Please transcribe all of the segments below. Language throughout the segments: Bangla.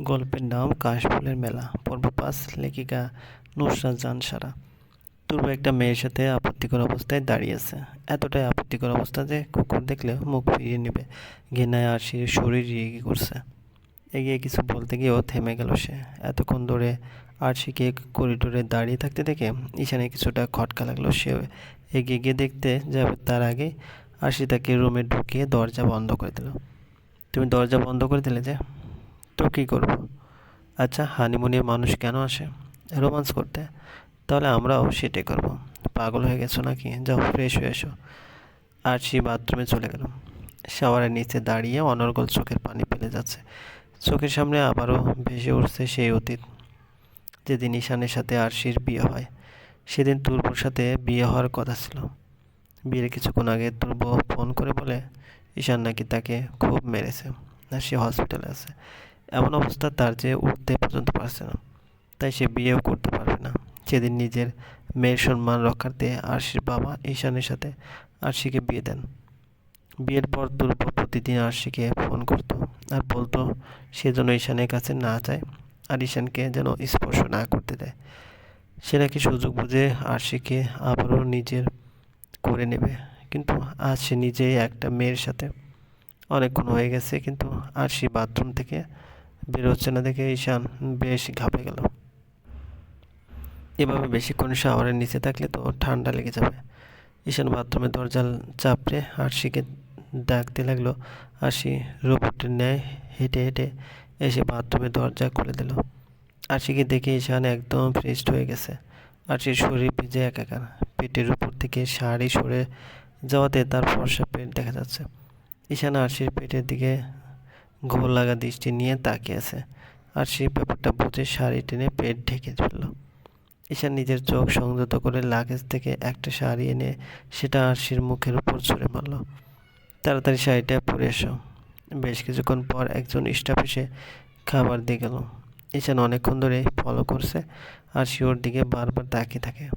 গল্পের নাম কাশফুলের মেলা। পর্ব পাঁচ, লেখিকা নুসরাত জান সারা তুর্ব একটা মেয়ের সাথে আপত্তিকর অবস্থায় দাঁড়িয়ে আছে। এতটাই আপত্তিকর অবস্থা যে কুকুর দেখলে মুখ ফিরিয়ে নেবে। ঘেনায় আর সে শরীর রিয়ে করছে। এগিয়ে কিছু বলতে গিয়েও থেমে গেল সে। এতক্ষণ ধরে আরশিকে করিডোরে দাঁড়িয়ে থাকতে দেখে ঈশানে কিছুটা খটকা লাগল। সে এগিয়ে গিয়ে দেখতে যাবে তার আগে আরশি তাকে রুমে ঢুকিয়ে দরজা বন্ধ করে দিল। তুমি দরজা বন্ধ করে দিলে যে। তো কী করব? আচ্ছা হানিমুনে মানুষ কেন আসে? রোমান্স করতে। তাহলে আমরাও সেটাই করব। পাগল হয়ে গেছো নাকি? যাও ফ্রেশ হয়ে এসো। আর সে বাথরুমে চলে গেল শাওয়ারের নিচে দাঁড়িয়ে অনর্গল চোখের পানি ফেলে যাচ্ছে। চোখের সামনে আবারও ভেসে উঠছে সেই অতীত। যেদিন ঈশানের সাথে আরশির বিয়ে হয়, সেদিন তুর্বর সাথে বিয়ে হওয়ার কথা ছিল। বিয়ের কিছুক্ষণ আগে তুর্ব ফোন করে বলে, ঈশান নাকি তাকে খুব মেরেছে, আর সে হসপিটালে আছে। এমন অবস্থা তার যে উঠতে পর্যন্ত পারছে না। তাই সে বিয়েও করতে পারবে না। সেদিন নিজের মেয়ের সম্মান রক্ষার্থে আরশির বাবা ঈশানের সাথে আরশিকে বিয়ে দেন। বিয়ের পর দুর্ব প্রতিদিন আরশিকে ফোন করতো আর বলতো সে যেন ঈশানের কাছে না যায় আর ঈশানকে যেন স্পর্শ না করতে দেয়। সে নাকি সুযোগ বুঝে আরশিকে আবারও নিজের করে নেবে। কিন্তু আজ সে নিজেই একটা মেয়ের সাথে অনেকক্ষণ হয়ে গেছে, কিন্তু আরশি বাথরুম থেকে বেরোচ্ছে না দেখে ঈশান বেশ ঘাপে গেল। এভাবে বেশিক্ষণ শাওয়ারের নিচে থাকলে তো ঠান্ডা লেগে যাবে। ঈশান বাথরুমের দরজা চাপড়ে আরশিকে ডাকতে লাগল। আরশি রোবটের ন্যায় হেঁটে হেঁটে এসে বাথরুমের দরজা খুলে দিল। আরশিকে দেখে ঈশান একদম ফ্রেশড হয়ে গেছে। আরশির শরীর ভিজে একাকার। পেটের উপর থেকে শাড়ি সরে যাওয়াতে তার ফর্সা পেট দেখা যাচ্ছে। ঈশান আরশির পেটের দিকে ঘোর লাগা দৃষ্টি নিয়ে তাকিয়ে আছে। আর সেই ব্যাপারটা বুঝে শাড়ি টেনে পেট ঢেকে ফেলল। ঈশান নিজের চোখ সংযত করে লাগেজ থেকে একটা শাড়ি এনে সেটা আরশির মুখের উপর ছুঁড়ে মারল। তাড়াতাড়ি শাড়িটা পরে এসো। বেশ কিছুক্ষণ পর একজন স্টাফ এসে খাবার দিয়ে গেল। ঈশান অনেকক্ষণ ধরে ফলো করছে। আরশি ওর দিকে বারবার তাকিয়ে থাকে।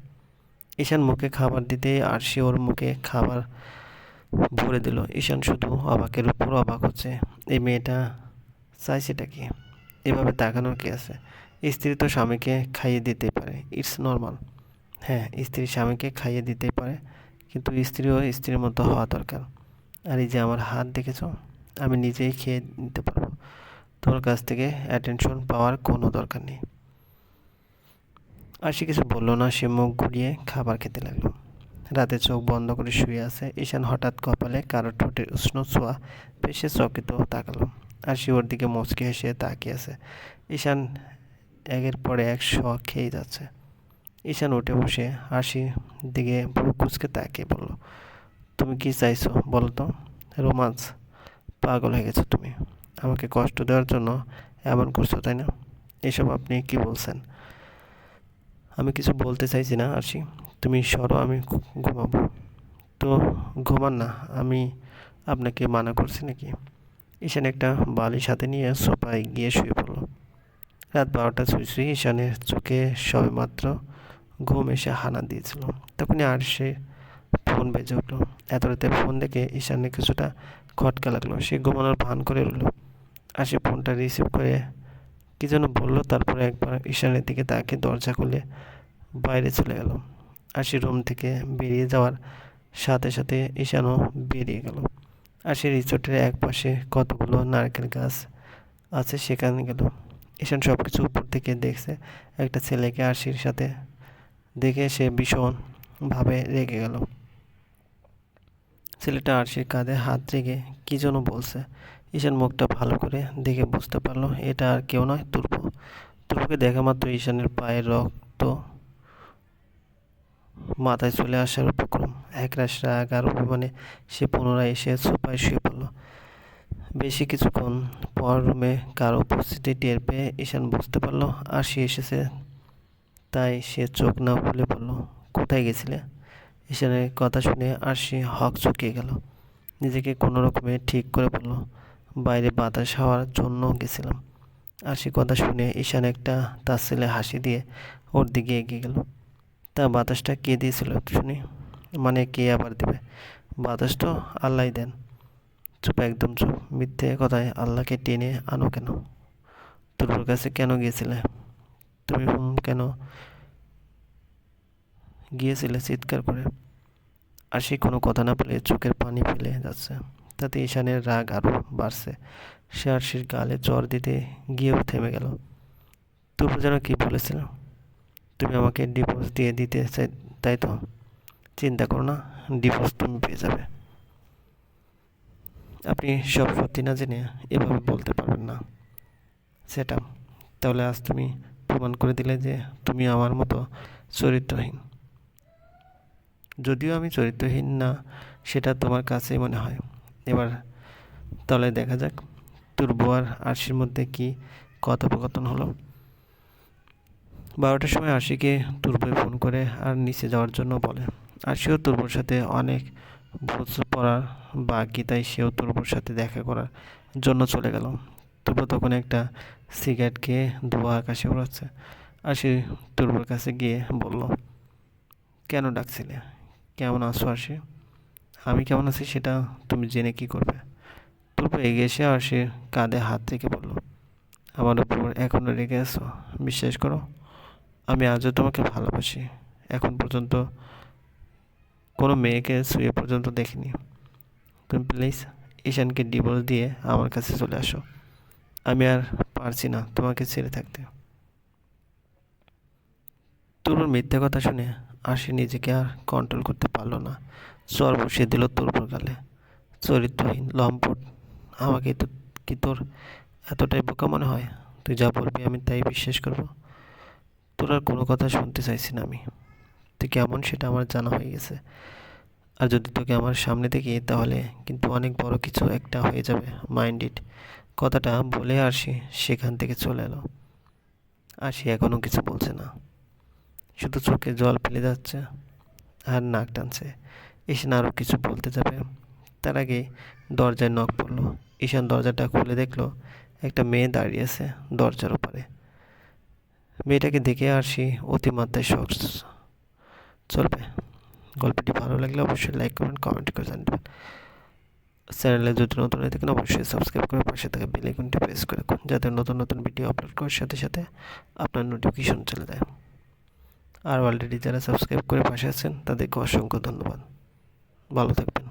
ঈশান মুখে খাবার দিতেই আরশি ওর মুখে খাবার ভরে দিল, ঈশান শুধু অবাকের উপর অবাক হচ্ছে। এই মেয়েটা চাইছেটা কি? এভাবে তাকানোর কি আছে? স্ত্রী তো স্বামীকে খাইয়ে দিতে পারে। It's normal. হ্যাঁ স্ত্রী স্বামীকে খাইয়ে দিতে পারে, কিন্তু স্ত্রীও স্ত্রীর মতো হওয়া দরকার। আর এই যে আমার হাত দেখেছ, আমি নিজেই খেয়ে নিতে পারব। তোর কাছ থেকে অ্যাটেনশন পাওয়ার কোনো দরকার নেই। আর সে কিছু বলল না, সে মুখ ঘুরিয়ে খাবার খেতে লাগল। রাতে চোখ বন্ধ করে শুয়ে আছে। ঈশান হঠাৎ কপালে কারও ঠোঁটের উষ্ণ ছোঁয়া পেশে চকিত তাকালো আর ওর দিকে মুচকে হেসে তাকিয়ে আছে। ঈশান একের পরে এক শখ খেয়ে যাচ্ছে। ঈশান উঠে বসে হাসি দিকে বুক কুচকে তাকিয়ে বলল, তুমি কি চাইছো বলো তো? রোমান্স? পাগল হয়ে গেছো তুমি। আমাকে কষ্ট দেওয়ার জন্য এমন করছ, তাই না? এসব আপনি কি বলছেন? আমি কিছু বলতে চাইছি না, আরশি। তুমি সরো, আমি ঘুমাবো। তো ঘুমান না, আমি আপনাকে মানা করছি নাকি? ঈশান একটা বালিশ হাতে নিয়ে সোফায় গিয়ে শুয়ে পড়ল। রাত বারোটা ছুঁই ছুঁই ঈশানের চোখে সবে মাত্র ঘুম এসে হানা দিয়েছিল। তখনই আর সে ফোন বেজে উঠল। এত রাতে ফোন দেখে ঈশানে কিছুটা খটকা লাগল। সে ঘুমানোর ভান করে রইল আর সে ফোনটা রিসিভ করে কী যেন বলল, তারপরে একবার ঈশানের দিকে তাকে দরজা খুলে বাইরে চলে গেল। সে রুম থেকে বেরিয়ে যাওয়ার সাথে সাথে ঈশানও বেরিয়ে গেল। সে রিসোর্টের এক পাশে কতগুলো নারকেল গাছ আছে সেখানে গেল। ঈশান সব কিছু উপর থেকে দেখছে একটা ছেলেকে আরশির সাথে দেখে সে ভীষণভাবে রেগে গেল। ছেলেটা আরশির কাঁধে হাত রেখে কী যেন বলছে। ঈশান মুখটা ভালো করে দেখে বুঝতে পারল, এটা আর কেউ নয় তুর্ব তুর্বকে দেখা মাত্র ঈশানের পায়ের রক্ত মাথায় চলে আসার উপক্রম। একরাশ রাগ আর অভিমানে সে পুনরায় এসে সোফায় শুয়ে পড়ল। বেশি কিছুক্ষণ পর রুমে কারও উপস্থিতি টের পেয়ে ঈশান বুঝতে পারল, আর সে এসেছে। তাই সে চোখ না খুলে বলল, কোথায় গেছিলে? ঈশানের কথা শুনে আর সে হক চুকিয়ে গেল। নিজেকে কোনো রকমে ঠিক করে বলল, বাইরে বাতাস হওয়ার জন্য গেছিলাম। আর সে কথা শুনে ঈশান একটা তার ছেলে হাসি দিয়ে ওর দিকে এগিয়ে গেল। তা বাতাসটা কে দিয়েছিল শুনি। মানে কে আবার দেবে? বাতাস তো আল্লাহ দেন। চুপ, একদম চুপ। মিথ্যে কথায় আল্লাহকে টেনে আনো কেন? তোর কাছে কেন গিয়েছিলে? তুমি কেন গিয়েছিলে চিৎকার করে? আর সে কোনো কথা না বলে চোখের পানি ফেলে যাচ্ছে। তাতে ঈশানের রাগ আরও বাড়ছে। সে আরশির গালে জ্বর দিতে গিয়েও থেমে গেল। তবু যেন কী বলেছিল? তুমি আমাকে ডিভোর্স দিয়ে দিতে চাই, তাই তো? চিন্তা করো না ডিভোর্স তুমি পেয়ে যাবে। আপনি সব সত্যি না জেনে এভাবে বলতে পারবেন না। সেটা তাহলে আজ তুমি প্রমাণ করে দিলে যে তুমি আমার মতো চরিত্রহীন। যদিও আমি চরিত্রহীন না, সেটা তোমার কাছেই মনে হয়। এবার তাহলে দেখা যাক, তোর বউয়ার আরশির মধ্যে কি কথোপকথন হলো। বারোটার সময় আরশিকে তুর্বই ফোন করে আর নিচে যাওয়ার জন্য বলে। আরশিও তুর্বর সাথে অনেক ভোজ পড়ার বাকি, তাই সেও তুর্বর সাথে দেখা করার জন্য চলে গেল। তুর্ব তখন একটা সিগারেট খেয়ে ধোয়া আকাশে উড়াচ্ছে। সে তুর্বর কাছে গিয়ে বলল, কেন ডাকছিলে? কেমন আছো আরশি আমি কেমন আছি সেটা তুমি জেনে কি করবে? তুর্ব এগিয়ে এসে আর সে কাঁধে হাত রেখে বলল, আমার উপর এখনও রেগে আছো? বিশ্বাস করো আমি আজও তোমাকে ভালোবাসি। এখন পর্যন্ত কোনো মেয়েকে শুয়ে পর্যন্ত দেখিনি। তুমি প্লিজ ঈশানকে ডিভোর্স দিয়ে আমার কাছে চলে আসো। আমি আর পারছি না তোমাকে ছেড়ে থাকতে। তুরুর মিথ্যে কথা শুনে আশি নিজেকে আর কন্ট্রোল করতে পারল না। চর বসিয়ে দিল তুরপুর গালে। চরিত্রহীন, লম্পট। আমাকে তো কি তোর এতটাই বোকা মনে হয়? তুই যা বলবি আমি তাই বিশ্বাস করব। তোর আর কোনো কথা শুনতে চাইছি না আমি। তুই কেমন সেটা আমার জানা হয়ে গেছে। আর যদি তোকে আমার সামনে দেখি তাহলে কিন্তু অনেক বড় কিছু একটা হয়ে যাবে মাইন্ড ইট কথাটা বলে আসি সেখান থেকে চলে এলো। আসি এখনও কিছু বলছে না। শুধু চোখে জল ফেলে যাচ্ছে আর নাক টানছে। ঈশান আরও কিছু বলতে যাবে। তার আগে দরজায় নখ পড়ল। ঈশান দরজাটা খুলে দেখল, একটা মেয়ে দাঁড়িয়ে আছে দরজার ওপারে। মেয়েটাকে দেখে আসি অতিমাত্রায় শখ চলবে। গল্পটি ভালো লাগলে অবশ্যই লাইক করবেন কমেন্ট করে জানবেন। চ্যানেলে যদি নতুন হয়ে থাকেন, অবশ্যই সাবস্ক্রাইব করে পাশে থাকা বেল আইকনটি প্রেস করে রাখুন, যাতে নতুন নতুন ভিডিও আপলোড করার সাথে সাথে আপনার নোটিফিকেশন চলে যায়। আর অলরেডি যারা সাবস্ক্রাইব করে পাশে আছেন, তাদেরকে অসংখ্য ধন্যবাদ। ভালো থাকবেন।